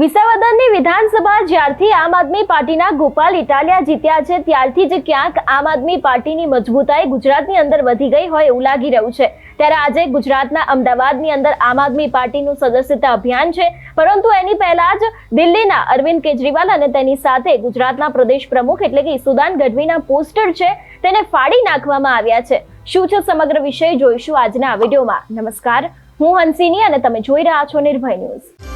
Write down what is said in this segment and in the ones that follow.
વિસાવદરની વિધાનસભા જ્યારથી આમ આદમી પાર્ટીના ગોપાલ ઇટાલિયા જીત્યા છે, ત્યારથી જ ક્યાંક આમ આદમી પાર્ટીની મજબૂતાઈ ગુજરાતની અંદર વધી ગઈ હોય એવું લાગી રહ્યું છે. ત્યારે આજે ગુજરાતના અમદાવાદની અંદર આમ આદમી પાર્ટીનું સદસ્યતા અભિયાન છે. પરંતુ એની પહેલા જ દિલ્હીના અરવિંદ કેજરીવાલ અને તેની સાથે ગુજરાતના પ્રદેશ પ્રમુખ એટલે કે ઈસુદાન ગઢવીના પોસ્ટર છે, તેને ફાડી નાખવામાં આવ્યા છે. શું છે સમગ્ર વિષય? જોઈશું આજના વિડીયોમાં. નમસ્કાર. હું હંસિની અને તમે જોઈ રહ્યા છો નિર્ભય ન્યૂઝ.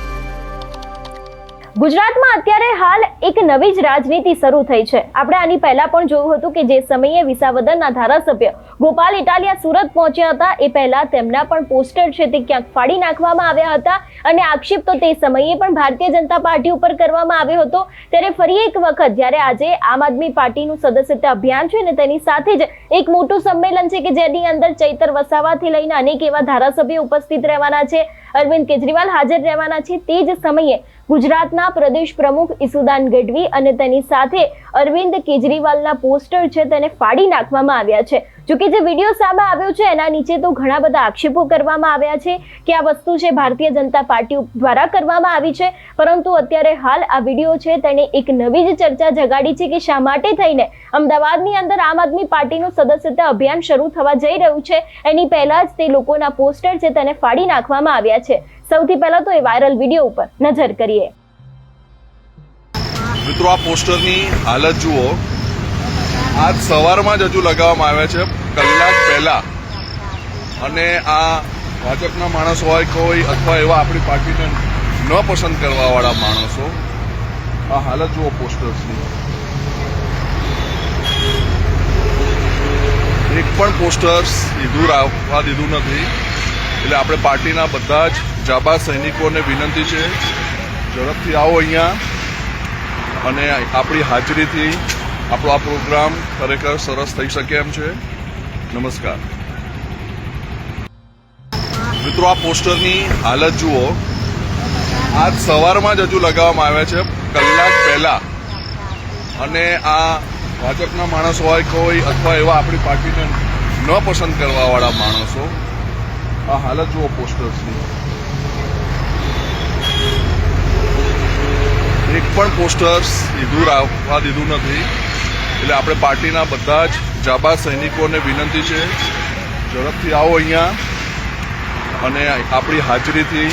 ગુજરાતમાં અત્યારે હાલ એક નવી જ રાજનીતિ શરૂ થઈ છે. આપણે આની પહેલા પણ જોયું હતું કે જે સમયે વિસાવદરના ધારાસભ્ય ગોપાલ ઇટાલિયા સુરત પહોંચ્યા હતા, એ પહેલા તેમના પણ પોસ્ટર છે તે ક્યાંક ફાડી નાખવામાં આવ્યા હતા અને આક્ષેપ તો તે સમયે પણ ભારતીય જનતા પાર્ટી ઉપર કરવામાં આવ્યો હતો. ત્યારે ફરી એક વખત જ્યારે આજે આમ આદમી પાર્ટીનું સદસ્યતા અભિયાન છે ને તેની સાથે જ એક મોટું સંમેલન છે કે જેની અંદર ચૈતર વસાવાથી લઈને અનેક એવા ધારાસભ્યો ઉપસ્થિત રહેવાના છે. અરવિંદ કેજરીવાલ હાજર રહેવાના છે. તે જ સમયે ગુજરાતના પ્રદેશ પ્રમુખ ઈસુદાન ગઢવી અને તેની સાથે અરવિંદ કેજરીવાલના પોસ્ટર છે તેને ફાડી નાખવામાં આવ્યા છે. જોકે જે વીડિયો સામે આવ્યો છે, એના નીચે તો ઘણા બધા આક્ષેપો કરવામાં આવ્યા છે કે આ વસ્તુ છે ભારતીય જનતા પાર્ટી દ્વારા કરવામાં આવી છે. પરંતુ અત્યારે હાલ આ વીડિયો છે તેણે એક નવી જ ચર્ચા જગાડી છે કે શા માટે થઈને અમદાવાદની અંદર આમ આદમી પાર્ટીનું સદસ્યતા અભિયાન શરૂ થવા જઈ રહ્યું છે. એની પહેલા જ તે લોકોના પોસ્ટર છે તેને ફાડી નાખવામાં આવ્યા છે. સૌથી પહેલા તો એ વાયરલ વીડિયો ઉપર નજર કરીએ. મિત્રો, આ પોસ્ટરની હાલત જુઓ. આજ સવારમાં જ હજુ લગાવવામાં આવ્યા છે. કલાક પહેલા. અને આ ભાજપના માણસ હોય કોઈ અથવા એવા આપણી પાર્ટીને ન પસંદ કરવાવાળા માણસો, આ હાલત જુઓ પોસ્ટર્સની. એક પણ પોસ્ટર્સ લીધું રાખવા દીધું નથી. એટલે આપણે પાર્ટીના બધા જ જાબાઝ સૈનિકોને વિનંતી છે, ઝડપથી આવો અહીંયા અને આપણી હાજરીથી આપણો આ પ્રોગ્રામ ખરેખર સરસ થઈ શકે એમ છે. નમસ્કાર. મિત્રો, આ પોસ્ટરની હાલત જુઓ. આજ સવારમાં જ હજુ લગાવવામાં આવ્યા છે, કલાક પહેલા. અને આ ભાજપના માણસ હોય કોઈ અથવા એવા આપણી પાર્ટીને ન પસંદ કરવાવાળા માણસો, આ હાલત જુઓ પોસ્ટર્સની એક પણ પોસ્ટર્સ લીધું રાખવા દીધું નથી. એટલે આપણે પાર્ટીના બધા જ જાબા સૈનિકોને વિનંતી છે, ઝડપથી આવો અહીંયા. અને આપણી હાજરીથી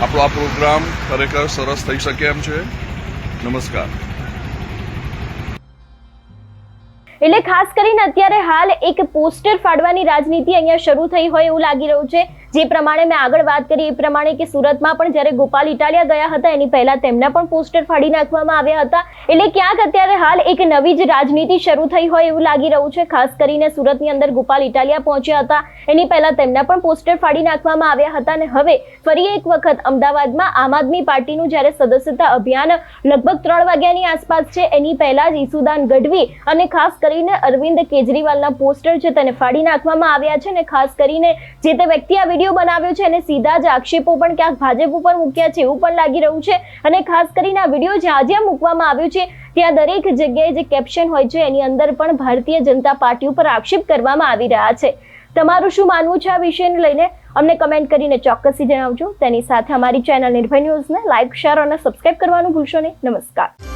આપણો આ પ્રોગ્રામ ખરેખર સરસ થઈ શકે એમ છે. નમસ્કાર. એટલે ખાસ કરીને અત્યારે હાલ એક પોસ્ટર ફાડવાની રાજનીતિ અહીંયા શરૂ થઈ હોય એવું લાગી રહ્યું છે. જે પ્રમાણે મેં આગળ વાત કરી, એ પ્રમાણે કે સુરતમાં પણ જ્યારે ગોપાલ ઇટાલિયા ગયા હતા, એની પહેલા તેમના પણ પોસ્ટર ફાડી નાખવામાં આવ્યા હતા. એટલે ક્યાંક અત્યારે હાલ એક નવી જ રાજનીતિ શરૂ થઈ હોય એવું લાગી રહ્યું છે. ખાસ કરીને સુરતની અંદર ગોપાલ ઇટાલિયા પહોંચ્યા હતા. એની પહેલા તેમના પણ પોસ્ટર ફાડી નાખવામાં આવ્યા હતા અને હવે ફરી એક વખત અમદાવાદમાં આમ આદમી પાર્ટીનું જ્યારે સદસ્યતા અભિયાન લગભગ ત્રણ વાગ્યાની આસપાસ છે, એની પહેલા જ ઈસુદાન ગઢવી અને ખાસ કરીને અરવિંદ કેજરીવાલના પોસ્ટર છે તેને ફાડી નાખવામાં આવ્યા છે અને ખાસ કરીને જે તે વ્યક્તિ આ વીડિયો બનાવ્યો છે અને સીધા જ આક્ષેપો પણ ક્યાંક ભાજપ ઉપર મૂક્યા છે એવું પણ લાગી રહ્યું છે. અને ખાસ કરીને આ વીડિયો જ્યાં જ્યાં મૂકવામાં આવ્યો છે, ત્યાં દરેક જગ્યાએ જે કેપ્શન હોય છે, એની અંદર પણ ભારતીય જનતા પાર્ટી ઉપર આક્ષેપ કરવામાં આવી રહ્યા છે. તમારું શું માનવું છે આ વિષયને લઈને? અમને કમેન્ટ કરીને ચોક્કસથી જણાવજો. તેની સાથે અમારી ચેનલ નિર્ભય ન્યૂઝને લાઇક શેર અને સબસ્ક્રાઇબ કરવાનું ભૂલશો નહીં. નમસ્કાર.